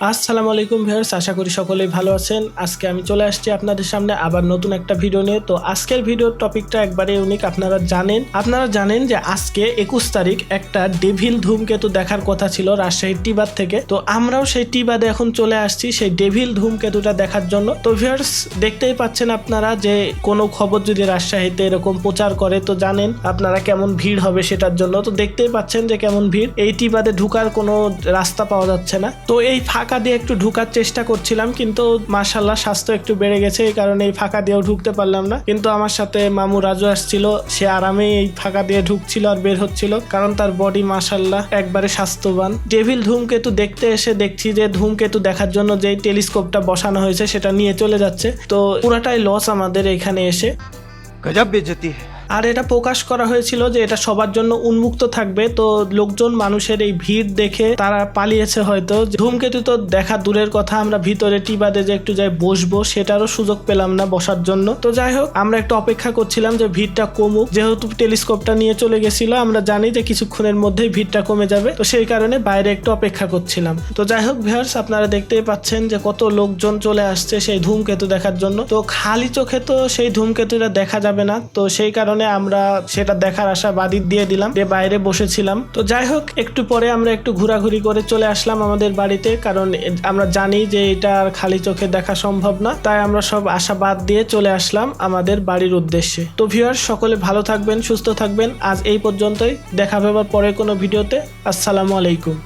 আসসালামু আলাইকুম ভিউয়ার্স, আশা করি সকলেই ভালো আছেন। আজকে আমি চলে আসছি আপনাদের সামনে আবার নতুন একটা ভিডিও নিয়ে। তো আজকের ভিডিওর টপিকটা একবারে ইউনিক আপনারা জানেন। আপনারা জানেন যে আজকে একুশ তারিখ একটা ডেভিল ধূমকেতু দেখার কথা ছিল রাজশাহীর টিবাদ থেকে। তো আমরাও সেই টিবাদে এখন চলে আসছি সেই ডেভিল ধূমকেতুটা দেখার জন্য। তো ভিউয়ার্স, দেখতেই পাচ্ছেন আপনারা যে কোনো খবর যদি রাজশাহীতে এরকম প্রচার করে, তো জানেন আপনারা কেমন ভিড় হবে সেটার জন্য। তো দেখতেই পাচ্ছেন যে কেমন ভিড়। এই টিবাদে ঢুকার কোনো রাস্তা পাওয়া যাচ্ছে না। তো এই ফাঁকা ফাঁকা দিয়ে একটু ঢুকার চেষ্টা করছিলাম, কিন্তু মাসাল্লাহ স্বাস্থ্য একটু বেড়ে গেছে, এই কারণে এই ফাঁকা দিয়েও ঢুকতে পারলাম না। কিন্তু আমার সাথে মামু রাজু আসছিল, সে আরামেই এই ফাঁকা দিয়ে ঢুকছিল আর বের হচ্ছিল, কারণ তার বডি মাসাল্লাহ একবারে স্বাস্থ্যবান। ডেভিল ধূমকেতু দেখতে এসে দেখছি যে ধূমকেতু দেখার জন্য যে টেলিস্কোপটা বসানো হয়েছে, সেটা নিয়ে চলে যাচ্ছে। তো পুরাটাই লস আমাদের এখানে এসে। গজাব বেজতি। হ্যাঁ আর এটা প্রকাশ করা হয়েছিল যে এটা সবার জন্য উন্মুক্ত থাকবে। তো লোকজন, মানুষের এই ভিড় দেখে তারা পালিয়েছে হয়তো। ধূমকেতু তো দেখা দূরের কথা, আমরা ভিতরে টিবাদে যে একটু যাই বসবো, সেটারও সুযোগ পেলাম না বসার জন্য। তো যাই হোক, আমরা একটু অপেক্ষা করছিলাম যে ভিড়টা কমুক। যেহেতু টেলিস্কোপটা নিয়ে চলে গেছিল, আমরা জানি যে কিছুক্ষণের মধ্যেই ভিড়টা কমে যাবে। তো সেই কারণে বাইরে একটু অপেক্ষা করছিলাম। তো যাই হোক ভিউয়ার্স, আপনারা দেখতেই পাচ্ছেন যে কত লোকজন চলে আসছে সেই ধূমকেতু দেখার জন্য। তো খালি চোখে তো সেই ধূমকেতুটা দেখা যাবে না। তো সেই কারণে আমরা সেটা দেখার আশা বাদিত দিয়ে দিলাম যে বাইরে বসেছিলাম। তো যাই হোক, একটু পরে আমরা একটু ঘোরাঘুরি করে চলে আসলাম আমাদের বাড়িতে, কারণ আমরা জানি যে এটা আর খালি চোখে দেখা সম্ভব না, তাই আমরা সব আশা বাদ দিয়ে চলে আসলাম আমাদের বাড়ির উদ্দেশ্যে। তো ভিউয়ার সকলে ভালো থাকবেন, সুস্থ থাকবেন। আজ এই পর্যন্তই, দেখা হবে আবার পরে কোনো ভিডিওতে। আসসালামু আলাইকুম।